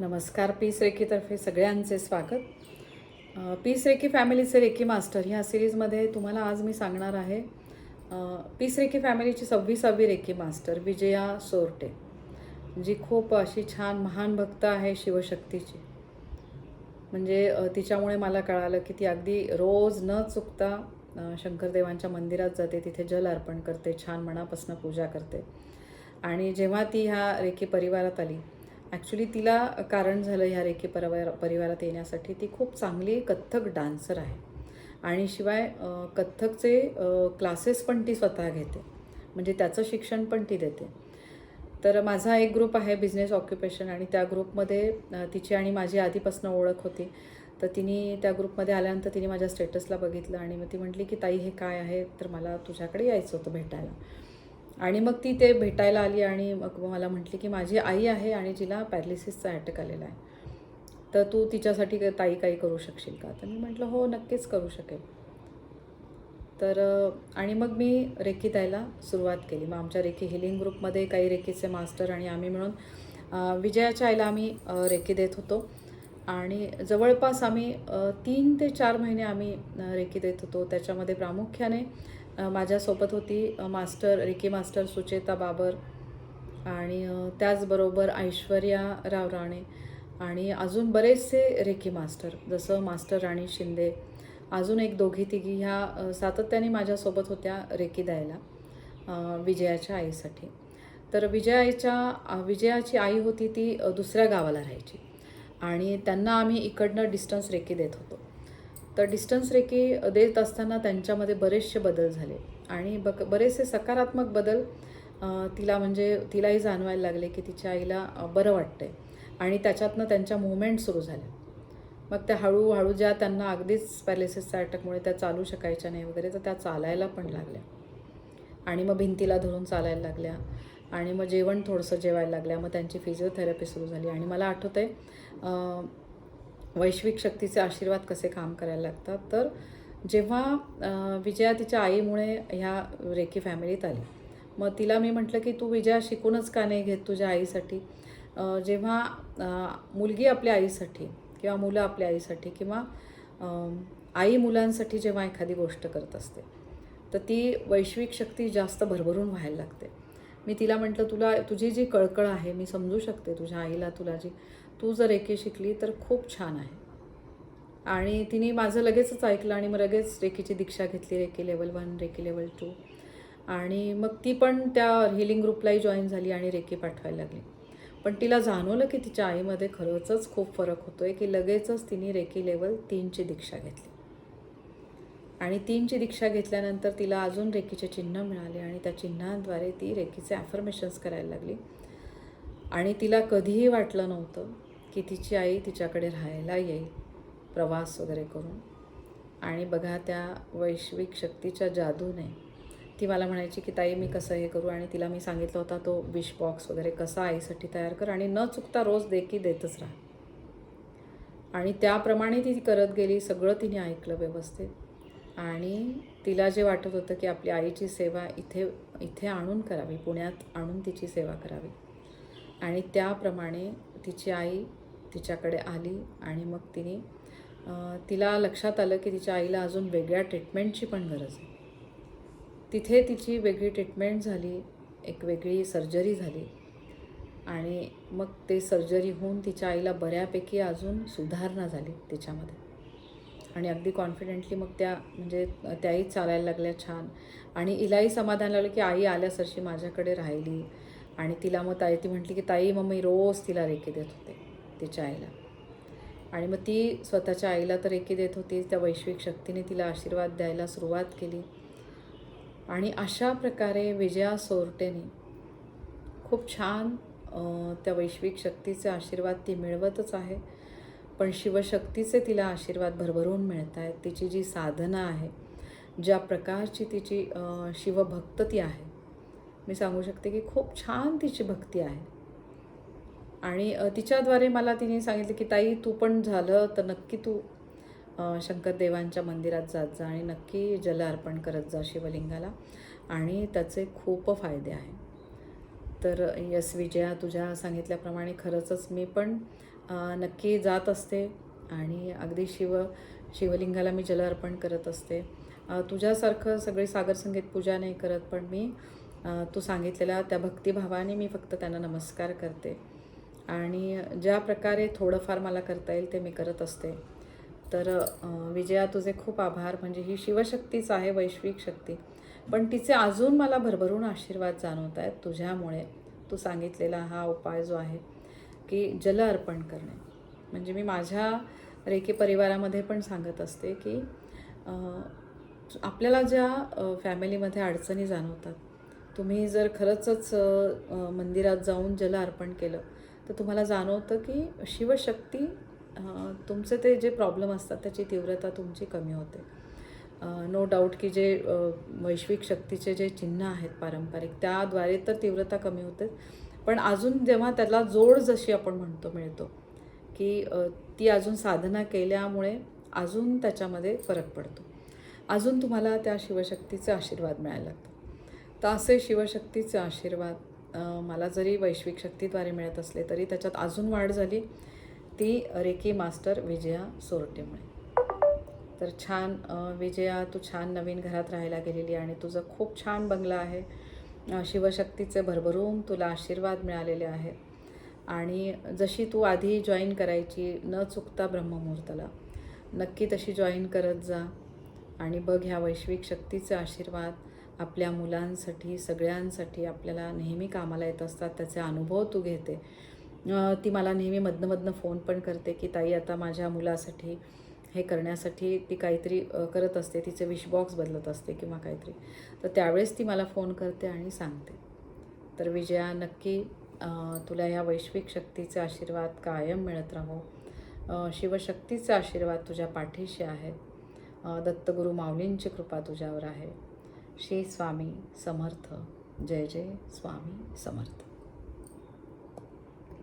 नमस्कार पीस रेखीतर्फे सगळ्यांचे स्वागत. पीस रेखी फॅमिलीचे रेखी मास्टर ह्या सिरीजमध्ये तुम्हाला आज मी सांगणार आहे पीस रेखी फॅमिलीची सव्वीसावी रेखी मास्टर विजया सोरटे जी खूप अशी छान महान भक्त आहे शिवशक्तीची. म्हणजे तिच्यामुळे मला कळालं की ती अगदी रोज न चुकता शंकरदेवांच्या मंदिरात जाते तिथे जल अर्पण करते छान मनापासून पूजा करते. आणि जेव्हा ती ह्या रेखी परिवारात आली ॲक्च्युली तिला कारण झालं ह्या रेखी परिवार परिवारात येण्यासाठी. ती खूप चांगली कथ्थक डान्सर आहे. आणि शिवाय कथ्थकचे क्लासेस पण ती स्वतः घेते. म्हणजे त्याचं शिक्षण पण ती देते. तर माझा एक ग्रुप आहे बिझनेस ऑक्युपेशन आणि त्या ग्रुपमध्ये तिची आणि माझी आधीपासून ओळख होती. तर तिने त्या ग्रुपमध्ये आल्यानंतर तिने माझ्या स्टेटसला बघितलं आणि मग ती म्हटली की ताई हे काय आहे? तर मला तुझ्याकडे यायचं होतं भेटायला. आणि मग ती ते भेटायला आली आणि मग मला म्हटली की माझी आई आहे आणि जिला पॅरालिसिसचा अटॅक आलेला आहे. तर तू तिच्यासाठी ताई काही करू शकशील का? तर मी म्हटलं हो नक्कीच करू शकेल. तर आणि मग मी रेकी द्यायला सुरुवात केली. मग आमच्या रेकी हिलिंग ग्रुपमध्ये काही रेकीचे मास्टर आणि आम्ही मिळून विजयाच्या आईला आम्ही रेकी देत होतो. आणि जवळपास आम्ही तीन ते चार महिने आम्ही रेकी देत होतो. त्याच्यामध्ये प्रामुख्याने माझ्यासोबत होती master reiki master Sucheta Babar आणि त्याचबरोबर ऐश्वर्या राव राणे आणि अजून बरेचसे रेकी मास्टर जसं मास्टर राणी शिंदे. अजून एक दोघी तिघी ह्या सातत्याने माझ्यासोबत होत्या रेकी द्यायला विजयाच्या आईसाठी. तर विजयाच्या विजयाची आई होती ती दुसऱ्या गावाला राहायची. आणि त्यांना आम्ही इकडनं डिस्टन्स रेकी देत होतो. तर डिस्टन्स रेकी देत असताना त्यांच्यामध्ये बरेचसे बदल झाले. आणि बक बरेचसे सकारात्मक बदल तिला म्हणजे तिलाही जाणवायला लागले की तिच्या आईला बरं वाटतंय. आणि त्याच्यातनं त्यांच्या मुवमेंट सुरू झाल्या. मग त्या हळूहळू ज्या त्यांना अगदीच पॅलेसेसच्या अटकमुळे त्या चालू शकायच्या नाही वगैरे तर त्या चालायला पण लागल्या. आणि मग भिंतीला धरून चालायला लागल्या. आणि मग जेवण थोडंसं जेवायला लागल्या मग त्यांची फिजिओथेरपी सुरू झाली. आणि मला आठवतं आहे वैश्विक शक्तीचे आशीर्वाद कसे काम करायला लागतात? तर जेव्हा विजया तिच्या आईमुळे ह्या रेकी फॅमिलीत आली मग तिला मी म्हटलं की तू विजया शिकूनच का नाही घेत तुझ्या आईसाठी? जेव्हा मुलगी आपल्या आईसाठी किंवा मुलं आपल्या आईसाठी किंवा आई मुलांसाठी जेव्हा एखादी गोष्ट करत असते तर ती वैश्विक शक्ती जास्त भरभरून व्हायला लागते. मी तिला म्हटलं तुला तुझी जी कळकळ आहे मी समजू शकते तुझ्या आईला तुला जी तू जर एके शिकली तर खूप छान आहे. आणि तिने माझं लगेचच ऐकलं आणि मग लगेच रेकीची दीक्षा घेतली reiki level one reiki level two आणि मग ती पण त्या हिलिंग ग्रुपलाही जॉईन झाली आणि रेकी पाठवायला लागली. पण तिला जाणवलं की तिच्या आईमध्ये खरंच खूप फरक होतो आहे की लगेचच तिने रेकी लेवल तीनची दीक्षा घेतली. आणि तीनची दीक्षा घेतल्यानंतर तिला अजून रेखीचे चिन्ह मिळाले आणि त्या चिन्हांद्वारे ती रेखीचे ॲफर्मेशन्स करायला लागली. आणि तिला कधीही वाटलं नव्हतं की तिची आई तिच्याकडे राहायला येईल प्रवास वगैरे करून. आणि बघा त्या वैश्विक शक्तीच्या जादूने ती मला म्हणायची की ताई मी कसं हे करू? आणि तिला मी सांगितलं होता तो विश बॉक्स वगैरे कसा आईसाठी तयार कर आणि न चुकता रोज देखी देतच राहा. आणि त्याप्रमाणे ती करत गेली सगळं तिने ऐकलं व्यवस्थित. आणि तिला जे वाटत होतं की आपली आईची सेवा इथे इथे आणून करावी पुण्यात आणून तिची सेवा करावी. आणि त्याप्रमाणे तिची आई तिच्याकडे आली आणि मग तिने तिला लक्षात आलं की तिच्या आईला अजून वेगळ्या ट्रीटमेंटची पण गरज आहे. तिथे तिची वेगळी ट्रीटमेंट झाली एक वेगळी सर्जरी झाली. आणि मग ते सर्जरी होऊन तिच्या आईला बऱ्यापैकी अजून सुधारणा झाली तिच्यामध्ये. आणि अगदी कॉन्फिडेंटली मग त्या म्हणजे त्याही चालायला लागल्या छान. आणि इलाही समाधान लागलं की आई आल्यासरशी माझ्याकडे राहिली. आणि तिला मग ताई ती म्हटली की ताई मग मी रोज तिला रेकी देत होते तिच्या आईला. आणि मग ती स्वतःच्या आईला तर रेकी देत होती त्या वैश्विक शक्तीने तिला आशीर्वाद द्यायला सुरुवात केली. आणि अशा प्रकारे विजया सोरटेने खूप छान त्या वैश्विक शक्तीचे आशीर्वाद ती मिळवतच आहे. पण शिवशक्तीचे तिला आशीर्वाद भरभरून मिळत आहेत तिची जी साधना आहे ज्या प्रकारची तिची शिवभक्त ती आहे मी सांगू शकते की खूप छान तिची भक्ती आहे. आणि तिच्याद्वारे मला तिने सांगितलं की ताई तू पण झालं तर नक्की तू शंकरदेवांच्या मंदिरात जात जा आणि नक्की जल अर्पण करत जा शिवलिंगाला आणि त्याचे खूप फायदे आहे. तर यस विजया तुझ्या सांगितल्याप्रमाणे खरंचच मी पण नक्की जात असते आणि अगदी शिव शिवलिंगाला मी जल अर्पण करत असते. तुझ्यासारखं सगळे सागर संगीत पूजा नाही करत पण मी तू सांगितलेल्या त्या भक्तिभावाने मी फक्त त्यांना नमस्कार करते. आणि ज्या प्रकारे थोडंफार मला करता येईल ते मी करत असते. तर विजया तुझे खूप आभार. म्हणजे ही शिवशक्तीच आहे वैश्विक शक्ती. पण तिचे अजून मला भरभरून आशीर्वाद जाणवत आहेत तुझ्यामुळे. तू सांगितलेला हा उपाय जो आहे की जल अर्पण करणे. म्हणजे मी माझ्या रेखे परिवारामध्ये पण सांगत असते की आपल्याला ज्या फॅमिलीमध्ये अडचणी जाणवतात तुम्ही जर खरंचच मंदिरात जाऊन जल अर्पण केलं तर तुम्हाला जाणवतं की शिवशक्ती तुमचे ते जे प्रॉब्लेम असतात त्याची तीव्रता तुमची कमी होते. नो डाऊट की जे वैश्विक शक्तीचे जे चिन्ह आहेत पारंपरिक त्याद्वारे तर तीव्रता कमी होते. पण अजून जेव्हा त्याला जोड जशी आपण म्हणतो मिळतो की ती अजून साधना केल्यामुळे अजून त्याच्यामध्ये फरक पडतो. अजून तुम्हाला त्या शिवशक्तीचे आशीर्वाद मिळायला लागतात. तर असे शिवशक्तीचे आशीर्वाद मला जरी वैश्विक शक्तीद्वारे मिळत असले तरी त्याच्यात अजून वाढ झाली ती रेकी मास्टर विजया सोरटेमुळे. तर छान विजया तू छान नवीन घरात राहायला गेलेली आणि तुझं खूप छान बंगला आहे. शिवशक्तीचे भरभरून तुला आशीर्वाद मिळालेले आहेत. आणि जशी तू आधी जॉईन करायची न चुकता ब्रह्ममुहूर्ताला. नक्की तशी जॉईन करत जा आणि बघ ह्या वैश्विक शक्तीचे आशीर्वाद आपल्या मुलांसाठी सगळ्यांसाठी आपल्याला नेहमी कामाला येत असतात. त्याचे अनुभव तू घेते. ती मला नेहमी मधनमधनं फोन पण करते की ताई आता माझ्या मुलासाठी हे करण्यासाठी ती काहीतरी करत असते. तिचे विश बॉक्स बदलत असते किंवा काहीतरी. तर त्यावेळेस ती मला फोन करते आणि सांगते. तर विजया नक्की तुला ह्या वैश्विक शक्तीचे आशीर्वाद कायम मिळत राहो. शिवशक्तीचा शिवशक्तीचे आशीर्वाद तुझ्या पाठीशी आहेत. दत्तगुरू माऊलींची कृपा तुझ्यावर आहे. श्री स्वामी समर्थ. जय जय स्वामी समर्थ.